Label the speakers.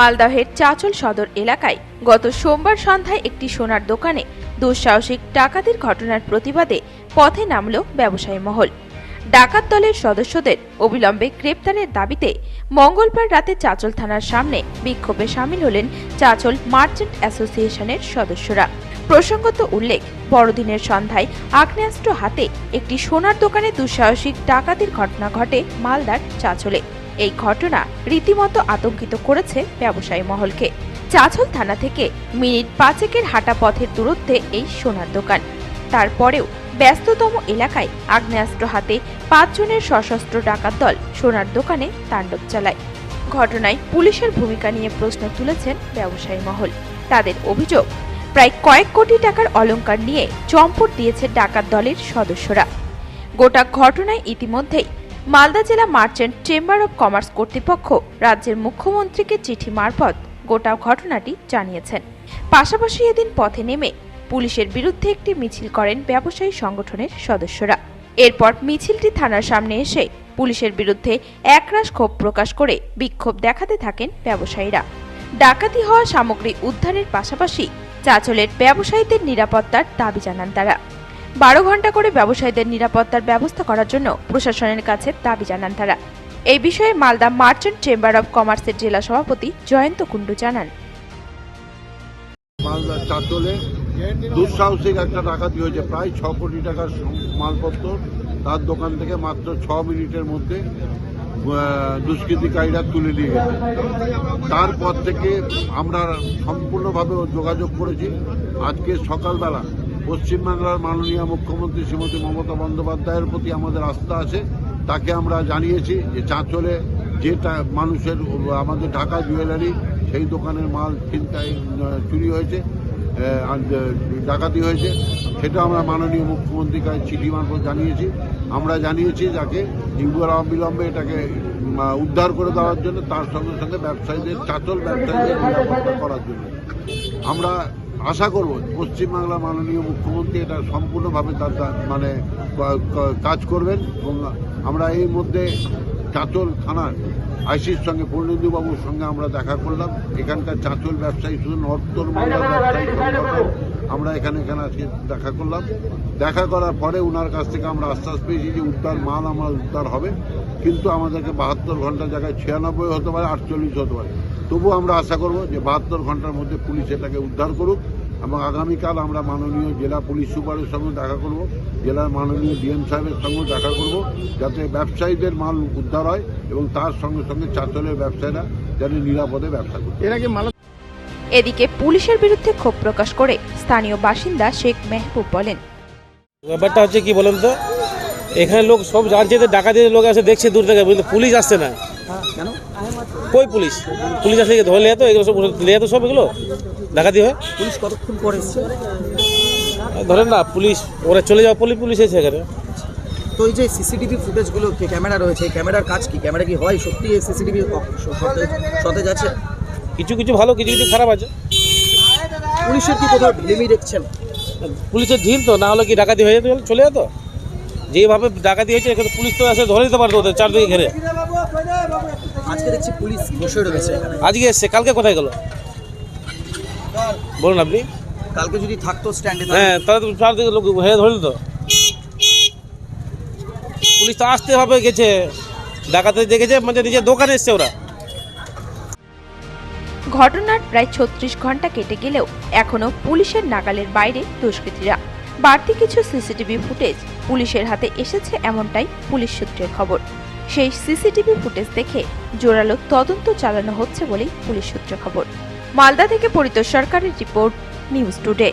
Speaker 1: মালদহের চাচল সদর এলাকায় গত সোমবার সন্ধ্যায় একটি সোনার দোকানে দুঃসাহসিক ডাকাতির ঘটনার প্রতিবাদে পথে নামল ব্যবসায়ী মহল। ডাকাত দলের সদস্যদের অবিলম্বে গ্রেপ্তারের দাবিতে মঙ্গলবার রাতে চাচল থানার সামনে বিক্ষোভে সামিল হলেন চাচল মার্চেন্ট অ্যাসোসিয়েশনের সদস্যরা। প্রসঙ্গত উল্লেখ, বড়দিনের সন্ধ্যায় আগ্নেয়াস্ত্র হাতে একটি সোনার দোকানে দুঃসাহসিক ডাকাতির ঘটনা ঘটে মালদার চাচলে। এই ঘটনা রীতিমতো আতঙ্কিত করেছে ব্যবসায়ী মহলকে। চাচল থানা থেকে মিনিট পাঁচেকের হাঁটা পথের দূরত্বে এই সোনার দোকান। তারপরেও ব্যস্ততম এলাকায় আগ্নেয়াস্ত্র হাতে পাঁচজনের সশস্ত্র ডাকাত দল সোনার দোকানে তাণ্ডব চালায়। ঘটনায় পুলিশের ভূমিকা নিয়ে প্রশ্ন তুলেছেন ব্যবসায়ী মহল। তাদের অভিযোগ, প্রায় কয়েক কোটি টাকার অলঙ্কার নিয়ে চম্পট দিয়েছে ডাকাত দলের সদস্যরা। গোটা ঘটনায় ইতিমধ্যেই মালদা জেলা মার্চেন্ট চেম্বার অব কমার্স কর্তৃপক্ষ রাজ্যের মুখ্যমন্ত্রীকে চিঠি মারফত গোটা ঘটনাটি জানিয়েছেন। পাশাপাশি এদিন পথে নেমে পুলিশের বিরুদ্ধে একটি মিছিল করেন ব্যবসায়ী সংগঠনের সদস্যরা। এরপর মিছিলটি থানার সামনে এসে পুলিশের বিরুদ্ধে একরাশ ক্ষোভ প্রকাশ করে বিক্ষোভ দেখাতে থাকেন ব্যবসায়ীরা। ডাকাতি হওয়া সামগ্রী উদ্ধারের পাশাপাশি চাচলের ব্যবসায়ীদের নিরাপত্তার দাবি জানান তারা। বারো ঘণ্টা করে ব্যবসায়ীদের নিরাপত্তার ব্যবস্থা করার জন্য প্রশাসনের কাছে দাবি জানান তারা। এই বিষয়ে মালদা মার্চেন্ট চেম্বার অব কমার্সের জেলা সভাপতি জয়ন্ত কুণ্ডু জানান।
Speaker 2: মালদা চাঁচলে দুঃসাহসিক একটা ডাকাতি হয়েছে। প্রায় ছ কোটি টাকার মালপত্র তার দোকান থেকে মাত্র ছ মিনিটের মধ্যে দুষ্কৃতিকারীরা তুলে নিয়ে গেছে। তারপর থেকে আমরা সম্পূর্ণভাবে যোগাযোগ করেছি। আজকে সকালবেলা পশ্চিমবাংলার মাননীয় মুখ্যমন্ত্রী শ্রীমতী মমতা বন্দ্যোপাধ্যায়ের প্রতি আমাদের আস্থা আছে। তাকে আমরা জানিয়েছি যে চাঁচলে যেটা মানুষের আমাদের ঢাকা জুয়েলারি সেই দোকানের মাল আহ, চুরি হয়েছে ডাকাতি হয়েছে। সেটা আমরা মাননীয় মুখ্যমন্ত্রীর কাছে চিঠি মারফত জানিয়েছি। আমরা জানিয়েছি যাকে ইউবার অবিলম্বে এটাকে উদ্ধার করে দেওয়ার জন্য তার সঙ্গে সঙ্গে ব্যবসায়ীদের চাচল ব্যবসায়ীদের নিরাপত্তা করার জন্য। আমরা আশা করব, পশ্চিমবাংলা মাননীয় মুখ্যমন্ত্রী এটা সম্পূর্ণভাবে তার মানে কাজ করবেন এবং আমরা এই মধ্যে চাঁচল থানার আইসির সঙ্গে পূর্ণেন্দুবাবুর সঙ্গে আমরা দেখা করলাম। এখানকার চাঁচল ব্যবসায়ী শুধু নর্তন মহিলা ব্যবসায়ী আমরা এখানে এখানে আজকে দেখা করলাম। দেখা করার পরে ওনার কাছ থেকে আমরা আশ্বাস পেয়েছি যে উদ্ধার মাল আমার উদ্ধার হবে। কিন্তু আমাদেরকে বাহাত্তর ঘণ্টার জায়গায় ছিয়ানব্বই হতে পারে, আটচল্লিশ হতে পারে। তবু আমরা আশা করব যে বাহাত্তর ঘণ্টার মধ্যে পুলিশ এটাকে উদ্ধার করুক এবং আগামীকাল আমরা মাননীয় জেলা পুলিশ সুপারের সঙ্গে দেখা করব, জেলার মাননীয় ডিএম সাহেবের সঙ্গে দেখা করব, যাতে ব্যবসায়ীদের মাল উদ্ধার হয় এবং তার সঙ্গে সঙ্গে চাঁচলের ব্যবসায়ীরা যেন নিরাপদে ব্যবসা করে
Speaker 3: এর আগে মাল
Speaker 1: এদিকে পুলিশের বিরুদ্ধে ক্ষোভ প্রকাশ করে স্থানীয় বাসিন্দা শেখ মেহবুব বলেন।
Speaker 4: ব্যাপারটা হচ্ছে কি বলুন তো? এখানে লোক সব জানছে যে ডাকাতির লোক আসে দেখছে দূর থেকে কিন্তু পুলিশ আসছে না।
Speaker 3: কেন
Speaker 4: কই পুলিশ? পুলিশ আসলে কি ধরে লিয়ে তো এগুলো সব লিয়ে তো সব এগুলো? ডাকাতি হয়?
Speaker 3: পুলিশ কতক্ষণ পরে এসছে?
Speaker 4: ধরেন না পুলিশ ওরা চলে যাওয়া পুলিশ পুলিশ এসে এখানে।
Speaker 3: তো এই যে সিসিটিভি ফুটেজগুলো কি ক্যামেরা রয়েছে? এই ক্যামেরার কাজ কি? ক্যামেরা কি হয়? সত্যি এই সিসিটিভি সতেজ আছে
Speaker 4: কিছু কিছু ভালো কিছু কিছু খারাপ আছে।
Speaker 3: পুলিশের কি কোথাও ঢিলেমি দেখছেন?
Speaker 4: পুলিশের ঢিল তো না হলে কি ডাকাতি হয়ে যেত? চলে যেত? যেভাবে ডাকাতি হয়েছে এখানে পুলিশ তো এসে ধরে দিতে পারতো ওদের চারদিকে ঘেরে।
Speaker 3: আজকে দেখছি পুলিশ বসে রয়েছে
Speaker 4: আজকে এসছে কালকে কোথায় গেল? বলুন আপনি।
Speaker 3: কালকে যদি থাকতো স্ট্যান্ডে
Speaker 4: হ্যাঁ তাহলে তো চারদিকে লোক হয়ে ধরে তো পুলিশ তো আসতে হবে গেছে। ডাকাতে দেখেছে মানে নিজের দোকানে এসছে ওরা।
Speaker 1: ঘটনার প্রায় ছত্রিশ ঘণ্টা কেটে গেলেও এখনও পুলিশের নাগালের বাইরে দুষ্কৃতীরা। বাড়তি কিছু সিসিটিভি ফুটেজ পুলিশের হাতে এসেছে এমনটাই পুলিশ সূত্রের খবর। সেই সিসিটিভি ফুটেজ দেখে জোরালো তদন্ত চালানো হচ্ছে বলেই পুলিশ সূত্রে খবর। মালদা থেকে পরিত সরকারের রিপোর্ট, নিউজ টুডে।